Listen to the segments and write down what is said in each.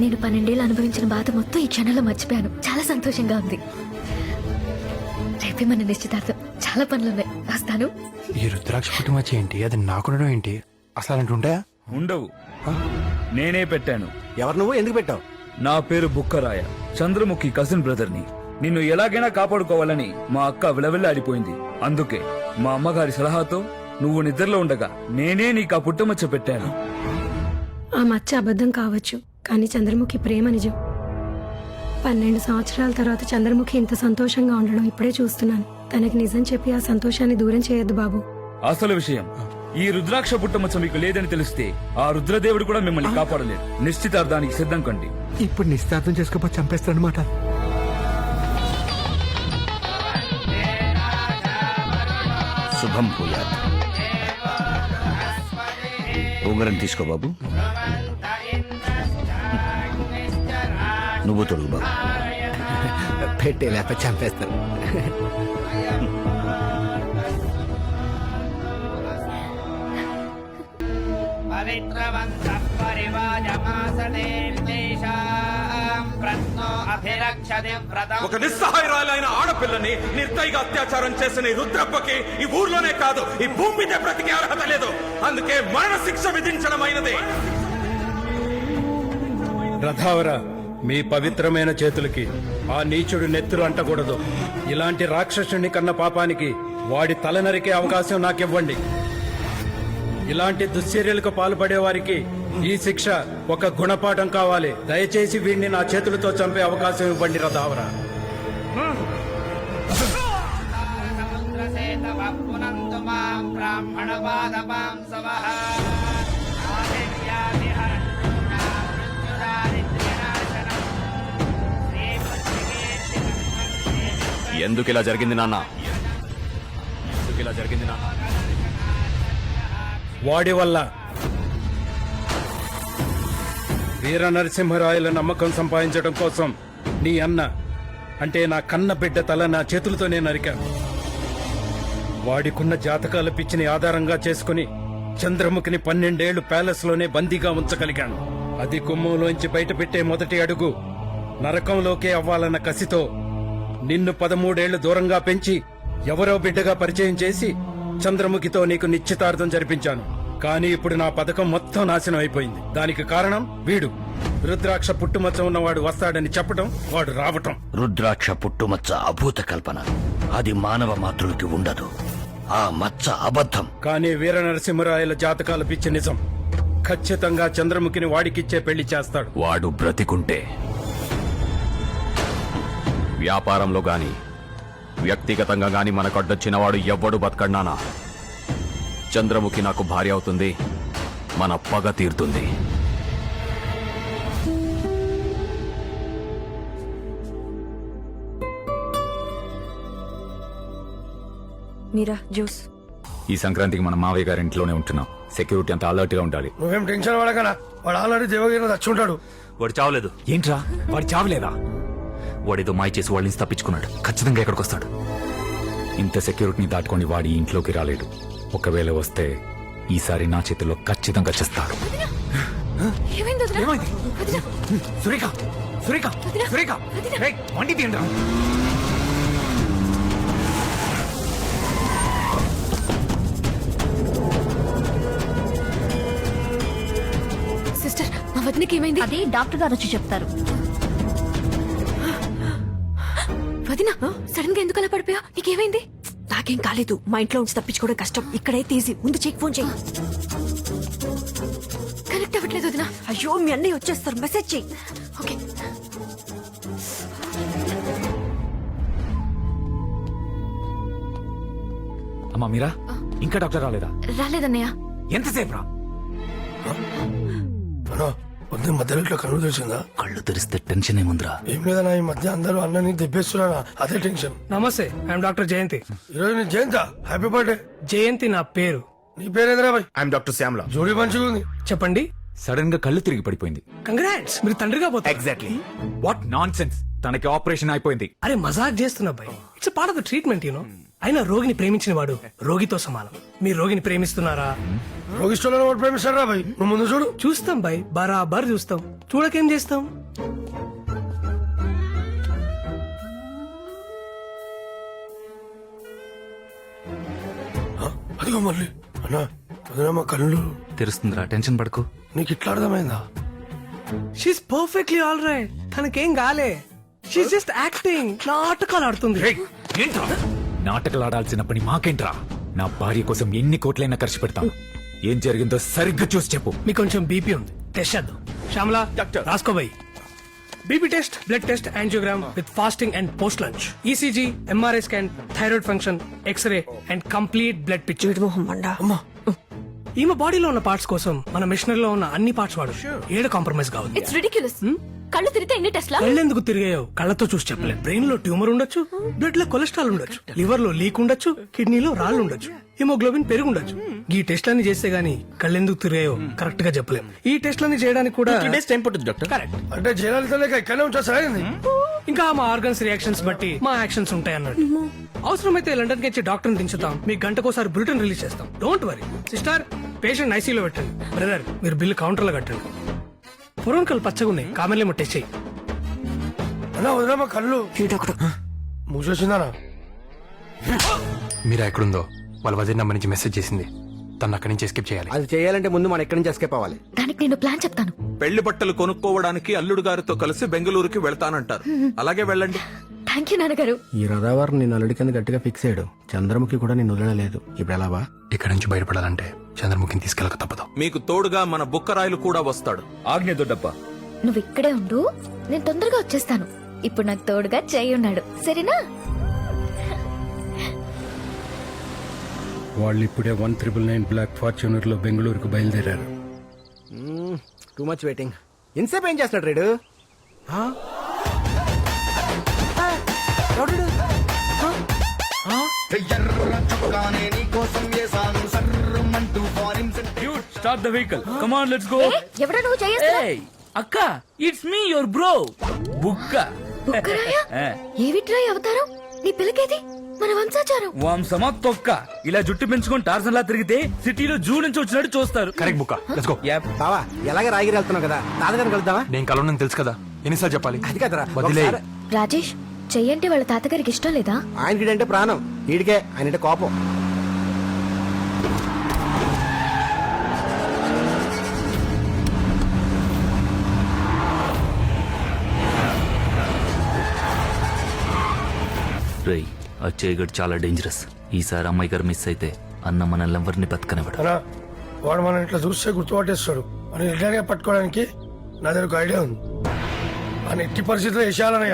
నేను పన్నెండేళ్ళు అనుభవించిన బాధ మొత్తం ఈ క్షణంలో మర్చిపోయాను. చాలా సంతోషంగా ఉంది. రేపే మన నిశ్చితార్థం. చాలా పనులున్నాయి. వస్తాను ఈ రుద్రాక్ష పుట్టుమచ్చ ఏంటి? అది నాకుండడం ఏంటి? అసలు అలాంటి ఉంటాయా? ఉండవు. నేనే పెట్టాను. ఎవరు నువ్వు? ఎందుకు పెట్టావు? నా పేరు బుక్కరాయ. చంద్రముఖి కజిన్ బ్రదర్ని. నిన్ను ఎలాగైనా కాపాడుకోవాలని మా అక్క విలవిల్లాడిపోయింది. అందుకే మా అమ్మగారి సలహాతో నువ్వు నిద్రలో ఉండగా నేనే నీకు ఆ పుట్టమచ్చ పెట్టాను. ఆ మచ్చ అబద్ధం కావచ్చు. కానీ చంద్రముఖి ప్రేమ నిజం. పన్నెండు సంవత్సరాల తర్వాత చంద్రముఖి ఇంత సంతోషంగా ఉండడం ఇప్పుడే చూస్తున్నాను. తనకి నిజం చెప్పి ఆ సంతోషాన్ని దూరం చేయొద్దు బాబు. అసలు విషయం ఈ రుద్రాక్ష పుట్టమచ్చ మీకు లేదని తెలిస్తే ఆ రుద్రదేవుడు కూడా మిమ్మల్ని కాపాడలేడు నిశ్చితార్థానికి సిద్ధం కండి. ఇప్పుడు నిశ్చితార్థం చేసుకోపో చంపేస్తాడనమాట శుభం భూయాత్ ఉంగరం తీసుకో బాబు. నువ్వు తొడుగు బాబు. పెట్టే లేప చంపేస్తాను. ఒక నిస్సహాయరాలైన ఆడపిల్లని నిర్దయగా అత్యాచారం చేసిన రుద్రప్పకి ఈ ఊర్లోనే కాదు ఈ భూమి మీద బ్రతికి అర్హత లేదు. అందుకే మరణ శిక్ష విధించడం అయినది రథావరా మీ పవిత్రమైన చేతులకి ఆ నీచుడు నెత్తులు అంటకూడదు. ఇలాంటి రాక్షసుని కన్న పాపానికి వాడి తల నరికే అవకాశం నాకివ్వండి. ఇలాంటి దుశ్చర్యలకు పాల్పడే వారికి ఈ శిక్ష ఒక గుణపాఠం కావాలి. దయచేసి వీడిని నా చేతులతో చంపే అవకాశం ఇవ్వండి రథావరా. బ్రాహ్మణ ఎందుకు ఇలా జరిగింది నాన్న? ఎందుకు ఇలా జరిగింది నాన్న? వాడి వల్ల వీర నరసింహరాయల నమ్మకం సంపాదించడం కోసం నీ అన్న అంటే నా కన్న బిడ్డ తల నా చేతులతోనే నరికాను. వాడికున్న జాతకాల పిచ్చిని ఆధారంగా చేసుకుని చంద్రముఖిని పన్నెండేళ్ళు ప్యాలెస్లోనే బందీగా ఉంచగలిగాను. అది కుమ్మంలోంచి బయటపెట్టే మొదటి అడుగు నరకంలోకే అవ్వాలన్న కసితో నిన్ను పదమూడేళ్ళు దూరంగా పెంచి ఎవరో బిడ్డగా పరిచయం చేసి చంద్రముఖితో నీకు నిశ్చితార్థం జరిపించాను. కానీ ఇప్పుడు నా పథకం మొత్తం నాశనం అయిపోయింది. దానికి కారణం వీడు. రుద్రాక్ష పుట్టుమచ్చ ఉన్నవాడు వస్తాడని చెప్పడం వాడు రావటం. రుద్రాక్ష పుట్టుమచ్చ అభూత కల్పన. అది మానవ మాతృకి ఉండదు. ఆ మచ్చ అబద్ధం. కానీ వీర నరసింహరాయల జాతకాల పిచ్చి నిజం. ఖచ్చితంగా చంద్రముఖిని వాడికిచ్చే పెళ్ళి చేస్తాడు. వాడు బ్రతికుంటే వ్యాపారంలో గాని వ్యక్తిగతంగా గాని మనకడ్డొచ్చిన వాడు ఎవ్వడు బతకడ్నానా చంద్రముఖి నాకు భార్య అవుతుంది మన పగ తీరుతుంది. మీరా జ్యూస్ ఈ సంక్రాంతికి మన మావయ్య గారి ఇంట్లోనే ఉంటున్నాం. సెక్యూరిటీ అంతా అలర్ట్గా ఉండాలి. నువ్వేం టెన్షన్ పడకనా? వాడు ఆల్రెడీ దేవగిరి వచ్చి ఉంటాడు వాడు చావలేదు. ఏంట్రా? వాడు చావలేదా? వాడేదో మాయ చేసి వాళ్ళ నుంచి తప్పించుకున్నాడు ఖచ్చితంగా ఎక్కడికి వస్తాడు? ఇంత సెక్యూరిటీని దాటుకొని వాడి ఇంట్లోకి రాలేడు. ఒకవేళ వస్తే ఈసారి నా చేతిలో ఖచ్చితంగా చేస్తాడు. ఏమైంది వదినా? వదినా, సురేఖ! సురేఖ! సురేఖ! వండి తీయండి సిస్టర్ మా వదినకి ఏమైంది? అది డాక్టర్ గారు వచ్చి చెప్తారు. వదినా సడన్గా ఎందుకు అలా పడిపోయా? నీకేమైంది? నాకేం కాలేదు. మా ఇంట్లో ఉంచి తప్పించుకోవడం కష్టం. ఇక్కడైతే ఈజీ ముందు చెక్ ఫోన్ చేయి కనెక్ట్ అవ్వట్లేదు వదినా. అయ్యో మీ అన్నయ్య వచ్చేస్తారు. మెసేజ్ చెయ్యి. ఓకే అమ్మా మీరా? ఇంకా డాక్టర్ రాలేదా? రాలేదన్నయ్య. ఎంతసేపు రా. పొద్దున్న మధ్యలో ఇట్లా కనులు తెలిసిందా కళ్ళు తెరిస్తే టెన్షన్ ఏముందిరా? ఏం లేదన్నా ఈ మధ్య అందరూ అన్నని దెబ్బేస్తున్నారా? అదే టెన్షన్. నమస్తే ఐఎమ్ డాక్టర్ జయంతి ఈరోజు నీ జయంత? హ్యాపీ బర్త్డే జయంతి నా పేరు. నీ పేరేంద్రా బాయ్ ఐఎమ్ డాక్టర్ శ్యామ్లా జోడీ మంచిగా ఉంది. చెప్పండి. సడన్గా కళ్ళు తిరిగి పడిపోయింది. కంగ్రాట్స్ మీరు తండ్రిగా పోతారు. ఎగ్జాక్ట్లీ వాట్ నాన్ సెన్స్ తనకి ఆపరేషన్ అయిపోయింది. అరే మజాక్ చేస్తున్నా అబ్బాయి it's part of the treatment you know అయినా రోగిని ప్రేమించిన వాడు రోగితో సమానం. మీరు రోగిని ప్రేమిస్తున్నారా? రోగిస్టోలో ఓటు ప్రేమిస్తాడు రా భయ్ నువ్వు ముందు చూడు. చూస్తాం బాయ్. బరాబర్ చూస్తాం. చూడకేం చేస్తాం? అదిగో మళ్ళీ. అన్నా అదినా మా కళ్ళు. తెరుస్తుందిరా టెన్షన్ పడకు. నీకు ఇట్లా అర్థమైందా? షీస్ పర్ఫెక్ట్లీ ఆల్ రైట్ తనకేం కాలే. షీస్ జస్ట్ యాక్టింగ్ నాటకాలు ఆడుతుంది. ఏంట్రా? నాటకాలు ఆడాల్సిన పని మాకేంట్రా? నా భార్య కోసం ఎన్ని కోట్లైనా ఖర్చు పెడతాను. ఏం జరిగిందో సరిగ్గా చూసి చెప్పు. మీకు కొంచెం బీపీ ఉంది. టెస్ట్ చేద్దాం. శ్యామలా డాక్టర్. రాసుకో boy BP test blood test angiogram with fasting and post lunch. ECG MRI scan thyroid function X-ray and complete blood picture అమ్మా. ఈమె బాడీలో ఉన్న పార్ట్స్ కోసం మన మిషనరీ లో ఉన్న అన్ని పార్ట్స్ వాడు. ఏడు కాంప్రమైజ్ ఇట్స్ రిడిక్యులస్ కళ్ళు తిరిగితే ఎన్ని టెస్ట్లా? కళ్ళెందుకు తిరిగాయో? కళ్ళతో చూసి చెప్పలేదు బ్రెయిన్లో ట్యూమర్ ఉండొచ్చు బ్లడ్లో కొలెస్ట్రాల్ ఉండొచ్చు లివర్లో లీక్ ఉండొచ్చు కిడ్నీలో రాళ్ళు ఉండొచ్చు హిమోగ్లోబిన్ పెరుగు ఉండొచ్చు ఈ టెస్ట్లన్నీ చేస్తే గానీ కళ్ళెందుకు తిరిగాయో కరెక్ట్గా చెప్పలేం. ఈ టెస్ట్లన్నీ చేయడానికి కూడా టైం పడుతుంది డాక్టర్. కరెక్ట్. అంటే జనాలతో లేక సరైంది ఇంకా మా ఆర్గన్స్ రియాక్షన్స్ బట్టి మా యాక్షన్స్ ఉంటాయి అన్నట్టు అవసరమైతే లండన్కి వచ్చి డాక్టర్ దించుతాం. మీకు గంటకోసారి బులెటిన్ రిలీజ్ చేస్తాం. Don't worry. సిస్టర్ పేషెంట్ ఐసీలో పెట్టండి. బ్రదర్ మీరు బిల్లు కౌంటర్లో కట్టండి. పురోన్కలు పచ్చగా ఉన్నాయి కామెర్లేమో టెస్ట్ చేయి అన్నా వదినా మా కళ్ళు ఈడొకడు మూసేసిందనా? మీరా ఎక్కడుందో? వాళ్ళ వదిన నెంబర్ నుంచి మెసేజ్ చేసింది. తను అక్కడి నుంచి ఎస్కేప్ చేయాలి. అది చేయాలంటే ముందు మనం ఎక్కడి నుంచి ఎస్కేప్ అవ్వాలి. దానికి నేను ప్లాన్ చెప్తాను. పెళ్ళి బట్టలు కొనుక్కోవడానికి అల్లుడు గారితో కలిసి బెంగళూరుకి వెళ్తానంటారు. అలాగే వెళ్ళండి. థ్యాంక్ యూ నాన్నగారు. ఈ రదావారు నేను అల్లుడి కింద గట్టిగా ఫిక్స్ అయ్యాడు చంద్రముఖి కూడా నేను వదలలేదు. ఇప్పుడు ఎలావా ఇక్కడ నుంచి బయటపడాలంటే? చంద్రముఖిని తీసుకెళ్ళక తప్పదు. మీకు తోడుగా మన బుక్కరాయలు కూడా వస్తాడు. ఆజ్ఞ దొడ్డప్ప. నువ్వు ఇక్కడే ఉండు నేను తొందరగా వచ్చేస్తాను. ఇప్పుడు నాకు తోడుగా చేయి ఉన్నాడు. సరేనా? వాళ్ళు ఇప్పుడే వన్ త్రిబుల్ నైన్ బ్లాక్ ఫార్చ్యూనర్లో బెంగళూరుకు బయలుదేరారు. Too much waiting. ఇన్సేపు ఏం చేస్తున్నాడు రేడు? Start the vehicle come on let's go ఎవడా నువ్వు చేయేస్తా అక్క ఇట్స్ మీ యువర్ బ్రో బుక్క. ఏవిట్రా ఈ అవతారం? నీ పిల్లకేది? మన వంశాచారం. వంశమా తొక్క. ఇలా జుట్టు పెంచుకొని టార్సన్ లా తిరిగితే సిటీలో జూ నుంచి వచ్చినట్టు చూస్తారు. Correct Bukka. లెట్స్ గో బావా ఎలాగే రాగిరి వెళ్తున్నావు కదా? తాతగారిని కలుద్దామా? నేను కలవనని తెలుసు కదా. ఎన్నిసార్లు చెప్పాలి? అది కదరా. వదిలే. రాజేష్ చెయ్యంటే వాళ్ళ తాతగారికి ఇష్టం లేదా? ఆయనకి అంటే ప్రాణం. వీడికే ఆయన కోపం. రేయ్ ఆ చేయగడు చాలా డేంజరస్ ఈసారి అమ్మాయి గారు మిస్ అయితే అన్న మనల్ని ఎవరిని బతకనివ్వడు. అన్నా వాడు మనం ఇట్లా చూస్తే గుర్తుపట్టేస్తాడు. అని రిటర్న్గా పట్టుకోవడానికి నా దగ్గర ఒక ఐడియా ఉంది. అని ఎట్టి పరిస్థితుల్లో వేసేయాలని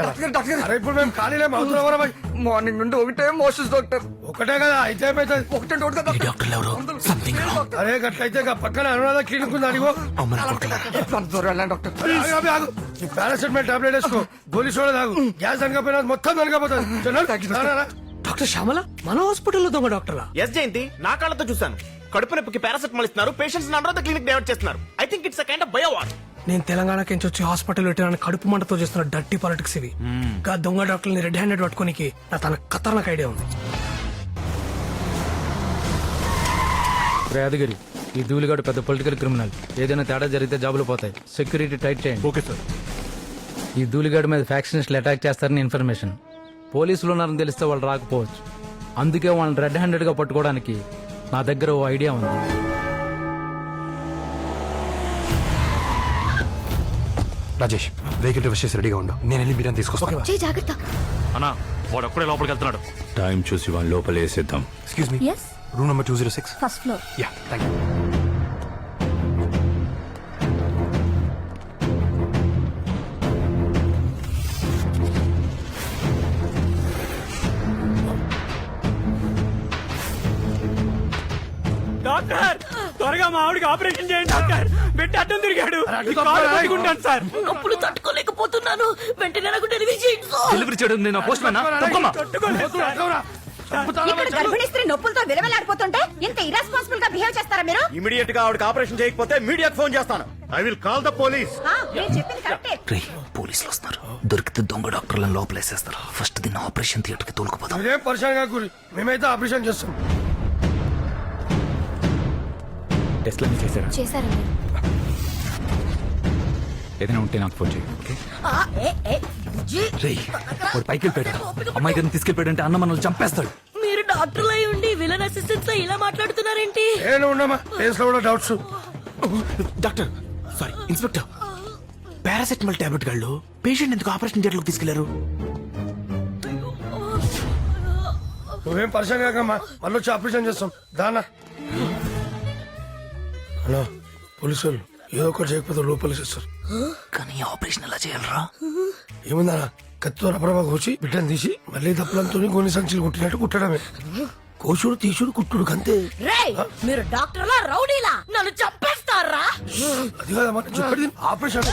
అరే ఇప్పుడు మేము ఖాళీలే అవుతున్నాం భయ్ మార్నింగ్ నుండి ఒకటే మోషన్స్ డాక్టర్. ఒకటే కదా అయితే ఒకటే డాక్టర్లు ఎవరు? సంథింగ్ అరే గట్లయితే ఇక పక్కన అనురాధ క్లినిక్ ఉంది అడిగో డాక్టర్. ఆగు, ఆగు, ఆగు. ఈ పారాసెటమాల్ టాబ్లెట్ వేసుకో. గోలీ సోడా తాగు గ్యాస్ అనకపోయినా మొత్తం అనకపోతుంది డాక్టర్ శ్యామల మన హాస్పిటల్లో దొంగ డాక్టరా? ఎస్ జయంతి నా కాళ్ళతో చూశాను. కడుపు నొప్పికి పారాసెటమాల్ ఇస్తున్నారు. పేషెంట్స్ అనురాధ క్లినిక్ డైవర్ట్ చేస్తున్నారు. I think it's kind of biowar నేను తెలంగాణకి నుంచి వచ్చి హాస్పిటల్ పెట్టిన కడుపు మంటతో చేస్తున్న డర్టీ పాలిటిక్స్ ఇవి. గా దొంగ డాక్టర్ని రెడ్ హ్యాండెడ్ పట్టుకోనికి నా తన ఖతర్నాక్ ఐడియా ఉంది. యాదగిరి ఈ ధూళిగాడు పెద్ద పొలిటికల్ క్రిమినల్ ఏదైనా తేడా జరిగితే జాబులు పోతాయి. సెక్యూరిటీ టైట్ చేయండి. ఓకే సార్ ఈ ధూళిగాడి మీద ఫ్యాక్షనిస్టులు అటాక్ చేస్తారని ఇన్ఫర్మేషన్ పోలీసులు ఉన్నారని తెలిస్తే వాళ్ళు రాకపోవచ్చు. అందుకే వాళ్ళని రెడ్ హ్యాండెడ్గా పట్టుకోవడానికి నా దగ్గర ఓ ఐడియా ఉంది. రాజేష్ వెహికల్ రివర్స్ చేసి రెడీగా ఉండు. నేను వెళ్ళి బిర్యానీ తీసుకొస్తాను చేయి జాగ్రత్త. అన్నా వాడు అప్పుడే లోపలికి వెళ్తున్నాడు. టైం చూసి వాళ్ళ లోపల వేసేద్దాం excuse me yes room number two zero six first floor yeah thank you మా ఆవిడకి ఆపరేషన్ చేయండి డాక్టర్. బిడ్డ అడ్డం తిరిగాడు. పట్టుకుంటాను సార్. నొప్పులు తట్టుకోలేకపోతున్నాను. వెంటనే నాకు డెలివరీ చేయండి డెలివరీ చేయడం నేను పోస్ట్ మ్యాన్ ఇక్కడ గర్భిణీ స్త్రీ నొప్పులతో విలవలాడిపోతుంటే ఇంత ఇరాస్పాన్సిబుల్గా బిహేవ్ చేస్తారా మీరు? ఇమీడియట్గా ఆవిడకి ఆపరేషన్ చేయకపోతే మీడియాకి ఫోన్ చేస్తాను. I will call the police పోలీసులు వస్తున్నారు దొరికితే దొంగ డాక్టర్లను లోపలేసేస్తారు. ఫస్ట్ దీన్ని ఆపరేషన్ థియేటర్కి గురి మేమైతే ఆపరేషన్ చేస్తాం. టెస్ట్లన్నీ చేశారా? చేశారండి. ఏదైనా ఉంటే నాకు ఫోన్ చేయి ఓకే? రేయ్ వాడు పైకి వెళ్ళిపోయాడు. అమ్మాయి గారిని తీసుకెళ్ళిపోయాడంటే అన్న మనల్ని చంపేస్తాడు. మీరు డాక్టర్ అయి ఉండి విలన్ అసిస్టెంట్లో ఇలా మాట్లాడుతున్నారేంటి? ఏమైనా ఉండమ్మా ఫేస్లో కూడా doubts doctor sorry inspector. Paracetamol tablet గాళ్ళు పేషెంట్ ఎందుకు ఆపరేషన్ థియేటర్లోకి తీసుకెళ్ళారు? నువ్వేం పరిచయం కాకమ్మా? మళ్ళీ వచ్చి ఆపరేషన్ చేస్తాం. దానా. హలో పోలీసు వాళ్ళు ఏదో ఒకటి చేయకపోతే లోపలికి ఇస్తారు కానీ ఆపరేషన్ ఎలా చేయాలరా? ఏముందా కత్తితో రబ్బరమా కోసి బిడ్డను తీసి మళ్ళీ దప్పులంతో కొన్ని సంచులు కుట్టినట్టు కుట్టడమే. కోసుడు తీసుడు కుట్టుడు కంతే. రేయ్ మీరు డాక్టర్లా రౌడీలా? నన్ను చంపేస్తారా? అది కాదమ్మా నేను చెప్పేది ఆపరేషన్.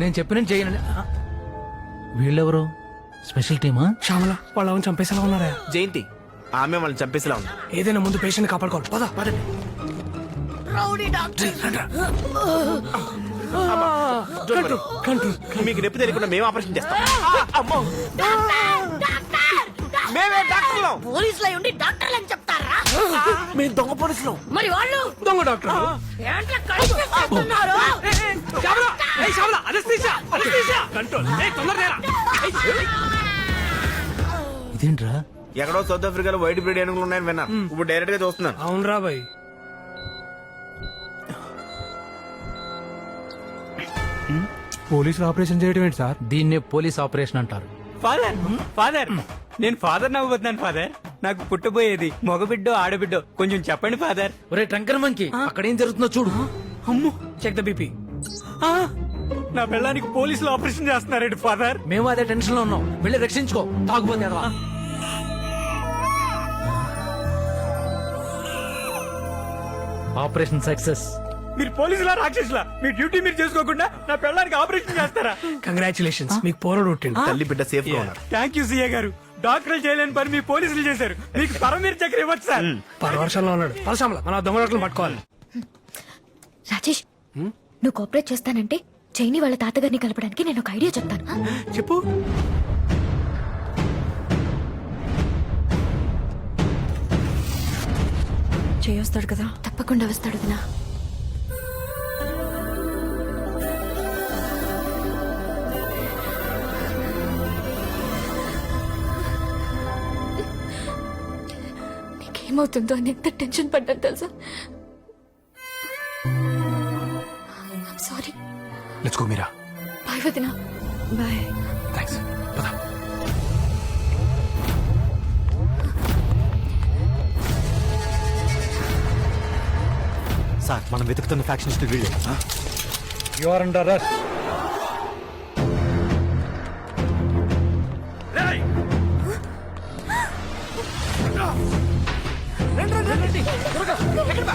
నేను చెప్పిన చేయనండి వీళ్ళెవరు? స్పెషల్ టీమా? శ్యామల వాళ్ళు అవును చంపేసేలా ఉన్నారా. జయంతి ఆమె వాళ్ళని చంపేసేలా ఉంది. ఏదైనా ముందు పేషెంట్ కాపాడుకోవాలి. పద పద. కంట్రోల్ కంట్రోల్ మీకు నొప్పి తెలియకుండా మేము ఆపరేషన్ చేస్తాం. అమ్మో మేమే డాక్టర్లం. పోలీసులు ఉండి డాక్టర్లు అని చెప్తారా? మేము దొంగ పోలీసులం. మరి వాళ్ళు? దొంగ డాక్టర్. ఏంట్రా కలిసి చేస్తున్నారు? ఇదేంట్రా? ఎక్కడో సౌత్ ఆఫ్రికాలో వైట్ బ్రీడ్ ఏనుగులు ఉన్నాయని విన్నాను ఇప్పుడు డైరెక్ట్గా చూస్తున్నాను. అవునరా బాయ్ పోలీసులు ఆపరేషన్ చేయడం ఏంటి సార్? దీన్నే పోలీస్ ఆపరేషన్ అంటారు. ఫాదర్ ఫాదర్ నేను ఫాదర్ నవ్వుతున్నాను ఫాదర్ నాకు పుట్టబోయేది మగబిడ్డో ఆడబిడ్డో. కొంచెం చెప్పండి ఫాదర్ ఒరే టంకర్ మంకి అక్కడ ఏం జరుగుతుందో చూడు. అమ్మో. చెక్ ద బీపీ నా పిల్లానికి పోలీసులు ఆపరేషన్ చేస్తున్నారండి ఫాదర్ మేము అదే టెన్షన్లో ఉన్నాం. వెళ్ళి రక్షించుకో. తాగుపోతే అదవా ఆపరేషన్ సక్సెస్ మీరు పోలీసులా రాక్షసులా? మీ డ్యూటీ మీరు చేసుకోకుండా నా పిల్లానికి ఆపరేషన్ చేస్తారా? కంగ్రాచులేషన్స్ మీకు పోరడు తల్లి బిడ్డ సేఫ్గా ఉన్నారు. థ్యాంక్ యూ సీఏ గారు. డాక్టర్లు చేయలేని పని మీ పోలీసులు చేశారు. మీకు పరమీర్ చక్ర ఇవ్వచ్చు సార్. పరవర్షంలో ఉన్నాడు. పరసామల మన దొంగ పట్టుకోవాలి. రాజేష్ నువ్వు కోఆపరేట్ చేస్తానంటే చైనీ వాళ్ళ తాతగారిని కలపడానికి నేను ఒక ఐడియా చెప్తాను. చెప్పు. చేయొస్తాడు కదా? తప్పకుండా వస్తాడు వదినా. నీకేమవుతుందో అని ఎంత టెన్షన్ పడ్డాను తెలుసా? Sorry let's go Meera bye వదినా. బాయ్ థ్యాంక్స్ పద. సార్ మనం వెతుకుతున్న ఫ్యాక్షనిస్ట్ వీళ్ళే. యు ఆర్ అండర్ అరెస్ట్ దొరక ఎక్కడ బా?